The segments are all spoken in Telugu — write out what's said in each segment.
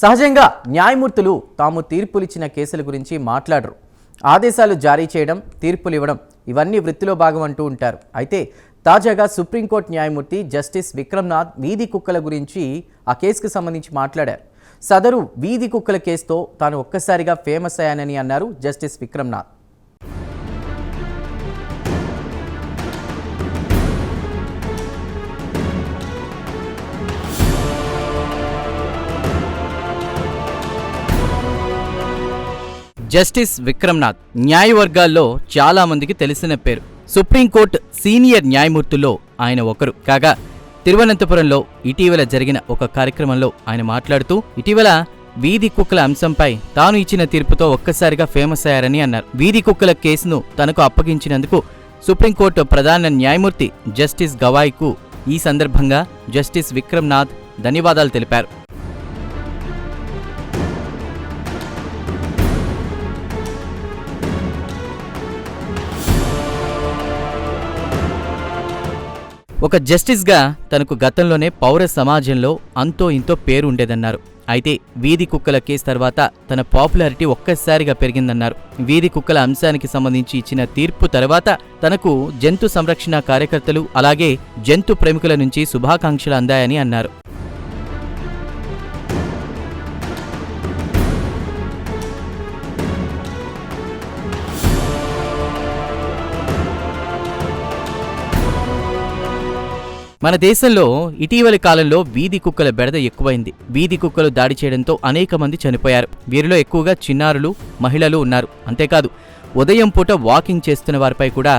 సహజంగా న్యాయమూర్తులు తాము తీర్పులిచ్చిన కేసుల గురించి మాట్లాడరు. ఆదేశాలు జారీ చేయడం తీర్పులు ఇవ్వడం ఇవన్నీ వృత్తిలో భాగం అంటూ ఉంటారు. అయితే తాజాగా సుప్రీంకోర్టు న్యాయమూర్తి జస్టిస్ విక్రమ్నాథ్ వీధి కుక్కల గురించి ఆ కేసుకు సంబంధించి మాట్లాడారు. సదరు వీధి కుక్కల కేసుతో తాను ఒక్కసారిగా ఫేమస్ అయ్యానని అన్నారు జస్టిస్ విక్రమ్నాథ్. జస్టిస్ విక్రమ్నాథ్ న్యాయవర్గాల్లో చాలా మందికి తెలిసిన పేరు. సుప్రీంకోర్టు సీనియర్ న్యాయమూర్తుల్లో ఆయన ఒకరు. కాగా తిరువనంతపురంలో ఇటీవల జరిగిన ఒక కార్యక్రమంలో ఆయన మాట్లాడుతూ ఇటీవల వీధి కుక్కల అంశంపై తాను ఇచ్చిన తీర్పుతో ఒక్కసారిగా ఫేమస్ అయ్యారని అన్నారు. వీధి కుక్కల కేసును తనకు అప్పగించినందుకు సుప్రీంకోర్టు ప్రధాన న్యాయమూర్తి జస్టిస్ గవాయ్కు ఈ సందర్భంగా జస్టిస్ విక్రమ్నాథ్ ధన్యవాదాలు తెలిపారు. ఒక జస్టిస్గా తనకు గతంలోనే పౌర సమాజంలో అంతో ఇంతో పేరు ఉండేదన్నారు. అయితే వీధి కుక్కల కేసు తర్వాత తన పాపులారిటీ ఒక్కసారిగా పెరిగిందన్నారు. వీధి కుక్కల అంశానికి సంబంధించి ఇచ్చిన తీర్పు తర్వాత తనకు జంతు సంరక్షణ కార్యకర్తలు అలాగే జంతు ప్రేమికుల నుంచి శుభాకాంక్షలు అందాయని అన్నారు. మన దేశంలో ఇటీవలి కాలంలో వీధి కుక్కల బెడద ఎక్కువైంది. వీధి కుక్కలు దాడి చేయడంతో అనేక మంది చనిపోయారు. వీరిలో ఎక్కువగా చిన్నారులు మహిళలు ఉన్నారు. అంతేకాదు ఉదయం పూట వాకింగ్ చేస్తున్న వారిపై కూడా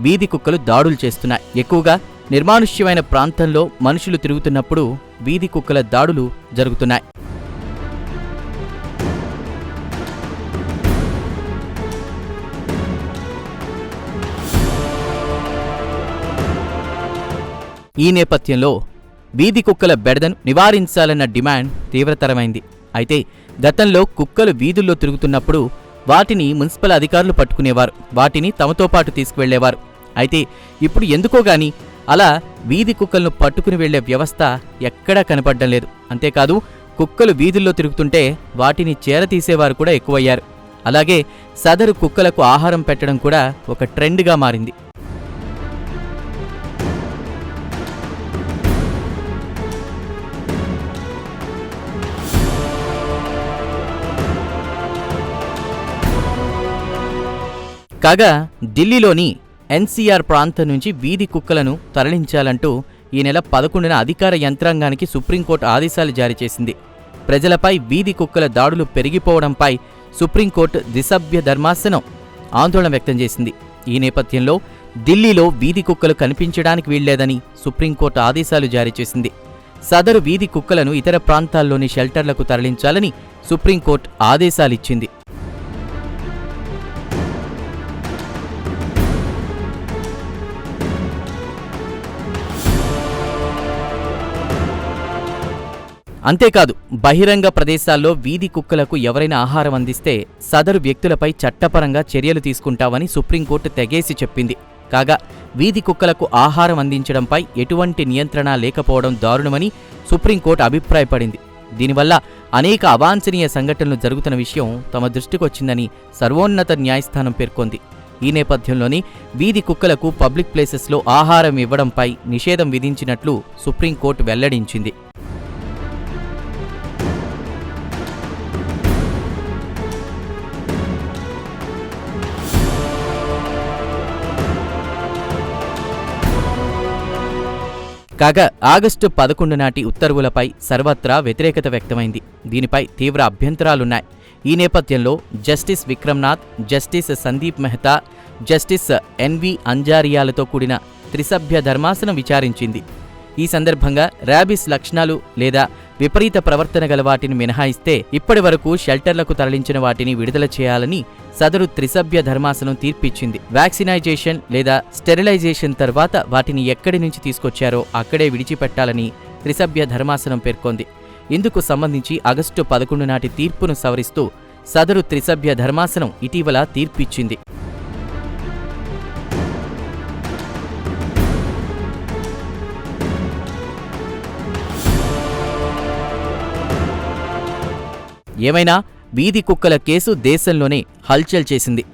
వీధి కుక్కలు దాడులు చేస్తున్నాయి. ఎక్కువగా నిర్మానుష్యమైన ప్రాంతంలో మనుషులు తిరుగుతున్నప్పుడు వీధి కుక్కల దాడులు జరుగుతున్నాయి. ఈ నేపథ్యంలో వీధి కుక్కల బెడదను నివారించాలన్న డిమాండ్ తీవ్రతరమైంది. అయితే గతంలో కుక్కలు వీధుల్లో తిరుగుతున్నప్పుడు వాటిని మున్సిపల్ అధికారులు పట్టుకునేవారు. వాటిని తమతో పాటు తీసుకువెళ్ళేవారు. అయితే ఇప్పుడు ఎందుకో గాని అలా వీధి కుక్కలను పట్టుకుని వెళ్ళే వ్యవస్థ ఎక్కడా కనపడడం లేదు. అంతేకాదు కుక్కలు వీధుల్లో తిరుగుతుంటే వాటిని చేరతీసేవారు కూడా ఎక్కువయ్యారు. అలాగే సదరు కుక్కలకు ఆహారం పెట్టడం కూడా ఒక ట్రెండ్గా మారింది. కాగా ఢిల్లీలోని ఎన్సీఆర్ ప్రాంతం నుంచి వీధి కుక్కలను తరలించాలంటూ ఈ నెల పదకొండున అధికార యంత్రాంగానికి సుప్రీంకోర్టు ఆదేశాలు జారీ చేసింది. ప్రజలపై వీధి కుక్కల దాడులు పెరిగిపోవడంపై సుప్రీంకోర్టు దిసభ్య ధర్మాసనం ఆందోళన వ్యక్తం చేసింది. ఈ నేపథ్యంలో ఢిల్లీలో వీధి కుక్కలు కనిపించడానికి వీల్లేదని సుప్రీంకోర్టు ఆదేశాలు జారీ చేసింది. సదరు వీధి కుక్కలను ఇతర ప్రాంతాల్లోని షెల్టర్లకు తరలించాలని సుప్రీంకోర్టు ఆదేశాలిచ్చింది. అంతేకాదు బహిరంగ ప్రదేశాల్లో వీధి కుక్కలకు ఎవరైనా ఆహారం అందిస్తే సదరు వ్యక్తులపై చట్టపరంగా చర్యలు తీసుకుంటామని సుప్రీంకోర్టు తెగేసి చెప్పింది. కాగా వీధి కుక్కలకు ఆహారం అందించడంపై ఎటువంటి నియంత్రణ లేకపోవడం దారుణమని సుప్రీంకోర్టు అభిప్రాయపడింది. దీనివల్ల అనేక అవాంఛనీయ సంఘటనలు జరుగుతున్న విషయం తమ దృష్టికొచ్చిందని సర్వోన్నత న్యాయస్థానం పేర్కొంది. ఈ నేపథ్యంలోనే వీధి కుక్కలకు పబ్లిక్ ప్లేసెస్లో ఆహారం ఇవ్వడంపై నిషేధం విధించినట్లు సుప్రీంకోర్టు వెల్లడించింది. కాగా ఆగస్టు పదకొండు నాటి ఉత్తర్వులపై సర్వత్రా వ్యతిరేకత వ్యక్తమైంది. దీనిపై తీవ్ర అభ్యంతరాలున్నాయి. ఈ నేపథ్యంలో justice Vikramnath justice Sandeep Mehta justice N V అంజారియాలతో కూడిన త్రిసభ్య ధర్మాసనం విచారించింది. ఈ సందర్భంగా ర్యాబిస్ లక్షణాలు లేదా విపరీత ప్రవర్తన గల వాటిని మినహాయిస్తే ఇప్పటి వరకు షెల్టర్లకు తరలించిన వాటిని విడుదల చేయాలని సదరు త్రిసభ్య ధర్మాసనం తీర్పిచ్చింది. వ్యాక్సినైజేషన్ లేదా స్టెరిలైజేషన్ తర్వాత వాటిని ఎక్కడి నుంచి తీసుకొచ్చారో అక్కడే విడిచిపెట్టాలని త్రిసభ్య ధర్మాసనం పేర్కొంది. ఇందుకు సంబంధించి ఆగస్టు పదకొండు నాటి తీర్పును సవరిస్తూ సదరు త్రిసభ్య ధర్మాసనం ఇటీవల తీర్పిచ్చింది. ఏమైనా వీధి కుక్కల కేసు దేశంలోనే హల్చల్ చేసింది.